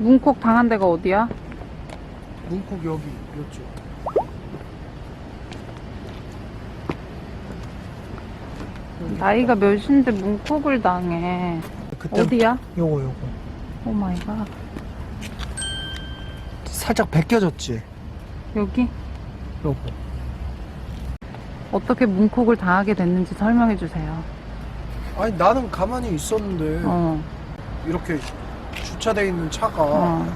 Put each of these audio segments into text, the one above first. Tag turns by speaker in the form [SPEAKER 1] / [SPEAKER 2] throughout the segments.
[SPEAKER 1] 문콕 당한 데가 어디야?
[SPEAKER 2] 문콕 여기 이쪽
[SPEAKER 1] 나이가 몇인데 문콕을 당해.
[SPEAKER 2] 그때
[SPEAKER 1] 어디야?
[SPEAKER 2] 요거 요거
[SPEAKER 1] 오 마이 갓.
[SPEAKER 2] 살짝 벗겨졌지
[SPEAKER 1] 여기?
[SPEAKER 2] 요거
[SPEAKER 1] 어떻게 문콕을 당하게 됐는지 설명해 주세요.
[SPEAKER 2] 아니 나는 가만히 있었는데
[SPEAKER 1] 어,
[SPEAKER 2] 이렇게 주차돼 있는 차가
[SPEAKER 1] 어,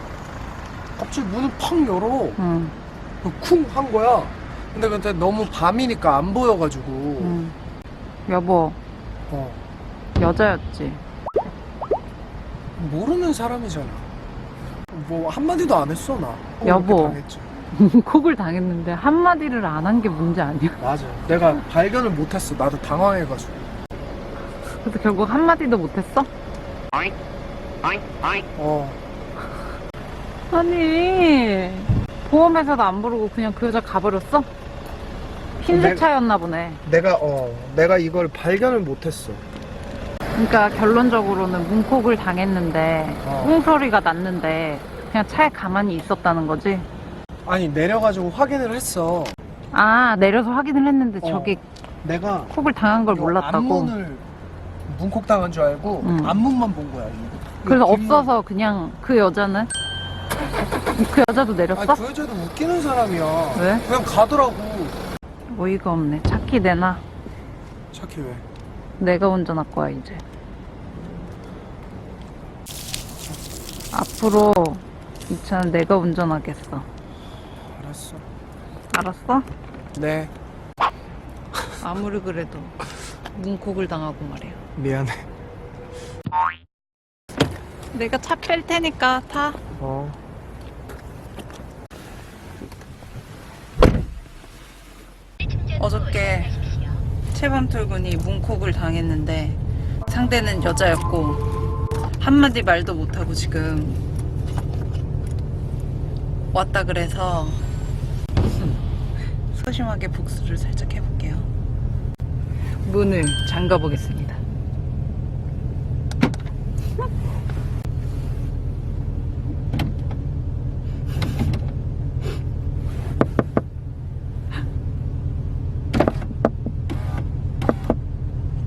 [SPEAKER 2] 갑자기 문을 팍 열어.
[SPEAKER 1] 응,
[SPEAKER 2] 쿵 한 거야. 근데 그때 너무 밤이니까 안 보여가지고.
[SPEAKER 1] 응. 여보,
[SPEAKER 2] 어.
[SPEAKER 1] 여자였지?
[SPEAKER 2] 모르는 사람이잖아. 뭐 한마디도 안 했어 나. 어,
[SPEAKER 1] 여보.
[SPEAKER 2] 이렇게 당했지.
[SPEAKER 1] 문콕을 당했는데 한마디를 안 한 게 문제 아니야?
[SPEAKER 2] 맞아. 내가 발견을 못했어. 나도 당황해가지고.
[SPEAKER 1] 그래서 결국 한마디도 못했어?
[SPEAKER 2] 어
[SPEAKER 1] 아니, 보험회사도 안 부르고 그냥 그 여자 가버렸어? 흰색
[SPEAKER 2] 내가-
[SPEAKER 1] 차였나 보네.
[SPEAKER 2] 내가 어 내가 이걸 발견을 못했어
[SPEAKER 1] 그러니까 결론적으로는 문콕을 당했는데
[SPEAKER 2] 어.
[SPEAKER 1] 웅 소리가 났는데 그냥 차에 가만히 있었다는 거지.
[SPEAKER 2] 아니 내려가지고 확인을 했어
[SPEAKER 1] 아 내려서 확인을 했는데
[SPEAKER 2] 어.
[SPEAKER 1] 저기
[SPEAKER 2] 내가
[SPEAKER 1] 콕을 당한 걸
[SPEAKER 2] 요
[SPEAKER 1] 몰랐다고.
[SPEAKER 2] 앞문을 문콕 당한 줄 알고
[SPEAKER 1] 응.
[SPEAKER 2] 앞문만 본 거야 이거.
[SPEAKER 1] 그래서 없어서 그냥 그 여자는 그 여자도 내렸어?
[SPEAKER 2] 아니 그 여자도 웃기는 사람이야
[SPEAKER 1] 왜?
[SPEAKER 2] 그냥 가더라고
[SPEAKER 1] 어이가 없네. 차키 내놔.
[SPEAKER 2] 차키 왜
[SPEAKER 1] 내가 운전할 거야 이제. 앞으로 이 차는 내가 운전하겠어.
[SPEAKER 2] 알았어
[SPEAKER 1] 알았어?
[SPEAKER 2] 네
[SPEAKER 1] 아무리 그래도 문콕을 당하고 말이야.
[SPEAKER 2] 미안해
[SPEAKER 1] 내가 차 뺄 테니까 타.
[SPEAKER 2] 어
[SPEAKER 1] 어저께 채범툴군이 문콕을 당했는데 상대는 여자였고 한마디 말도 못하고 지금 왔다 그래서 소심하게 복수를 살짝 해볼게요. 문을 잠가 보겠습니다.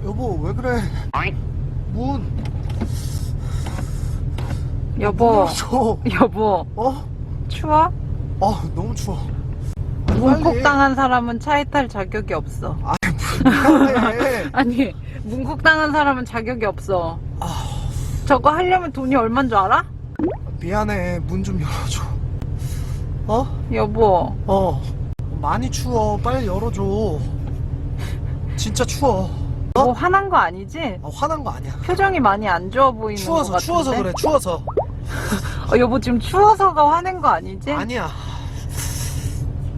[SPEAKER 2] 여보 왜 그래? 문
[SPEAKER 1] 여보,
[SPEAKER 2] 줘
[SPEAKER 1] 여보,
[SPEAKER 2] 어?
[SPEAKER 1] 추워?
[SPEAKER 2] 어 너무 추워.
[SPEAKER 1] 문콕 당한 사람은 차에 탈 자격이 없어.
[SPEAKER 2] 미안해.
[SPEAKER 1] 아니 문콕 당한 사람은 자격이 없어.
[SPEAKER 2] 아.
[SPEAKER 1] 저거 하려면 돈이 얼만 줄 알아?
[SPEAKER 2] 미안해. 문 좀 열어줘. 어?
[SPEAKER 1] 여보.
[SPEAKER 2] 어. 많이 추워. 빨리 열어줘. 진짜 추워
[SPEAKER 1] 뭐 화난 거 아니지?
[SPEAKER 2] 아, 화난 거 아니야
[SPEAKER 1] 표정이 많이 안 좋아 보이는
[SPEAKER 2] 추워서
[SPEAKER 1] 거 같은데.
[SPEAKER 2] 추워서 그래 추워서
[SPEAKER 1] 어, 여보 지금 추워서가 화낸 거 아니지?
[SPEAKER 2] 아니야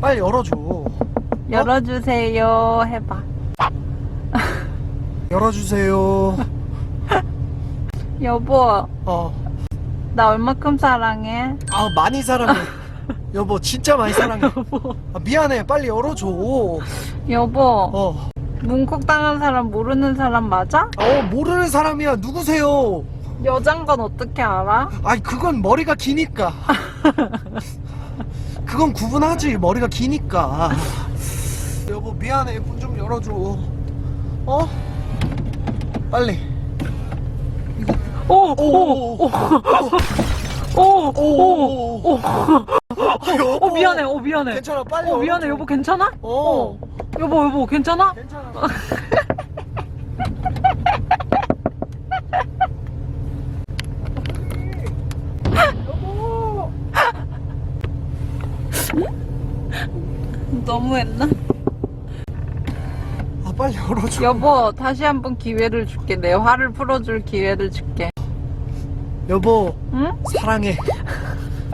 [SPEAKER 2] 빨리 열어줘
[SPEAKER 1] 열어주세요 해봐.
[SPEAKER 2] 열어주세요
[SPEAKER 1] 여보
[SPEAKER 2] 어.
[SPEAKER 1] 나 얼마큼 사랑해?
[SPEAKER 2] 아 많이 사랑해 여보 진짜 많이 사랑해 아, 미안해 빨리 열어줘
[SPEAKER 1] 여보
[SPEAKER 2] 어.
[SPEAKER 1] 문콕 당한 사람 모르는 사람 맞아?
[SPEAKER 2] 어 모르는 사람이야. 누구세요?
[SPEAKER 1] 여잔 건 어떻게 알아?
[SPEAKER 2] 아니 그건 머리가 기니까. 그건 구분하지. 머리가 기니까. 여보 미안해. 문 좀 열어줘. 어? 빨리.
[SPEAKER 1] 오오오오오오
[SPEAKER 2] 오오오오.
[SPEAKER 1] 어, 미안해. 어 미안해.
[SPEAKER 2] 괜찮아. 빨리
[SPEAKER 1] 어 미안해. 여보 괜찮아?
[SPEAKER 2] 어
[SPEAKER 1] 여보 여보 괜찮아?
[SPEAKER 2] 괜찮아 여보
[SPEAKER 1] 너무했나?
[SPEAKER 2] 아 빨리 열어줘
[SPEAKER 1] 여보 다시 한번 기회를 줄게 내 화를 풀어줄 기회를 줄게
[SPEAKER 2] 여보
[SPEAKER 1] 응?
[SPEAKER 2] 사랑해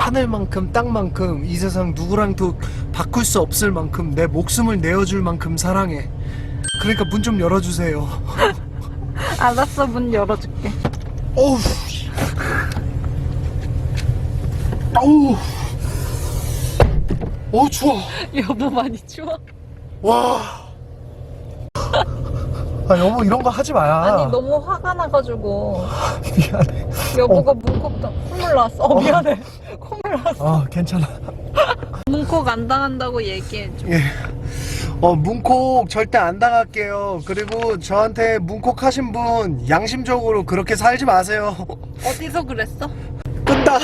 [SPEAKER 2] 하늘만큼 땅만큼 이 세상 누구랑도 바꿀 수 없을 만큼 내 목숨을 내어줄 만큼 사랑해 그러니까 문 좀 열어주세요
[SPEAKER 1] 알았어 문 열어줄게
[SPEAKER 2] 어우 씨. 어우 어우 추워
[SPEAKER 1] 여보 많이 추워?
[SPEAKER 2] 와 아 여보 이런 거 하지 마야.
[SPEAKER 1] 아니 너무 화가 나가지고
[SPEAKER 2] 미안해.
[SPEAKER 1] 여보가 문콕 콧물 났어. 어, 미안해.
[SPEAKER 2] 아 괜찮아.
[SPEAKER 1] 문콕 안 당한다고 얘기해줘.
[SPEAKER 2] 예. 어 문콕 절대 안 당할게요. 그리고 저한테 문콕 하신 분 양심적으로 그렇게 살지 마세요.
[SPEAKER 1] 어디서 그랬어?
[SPEAKER 2] 끈다.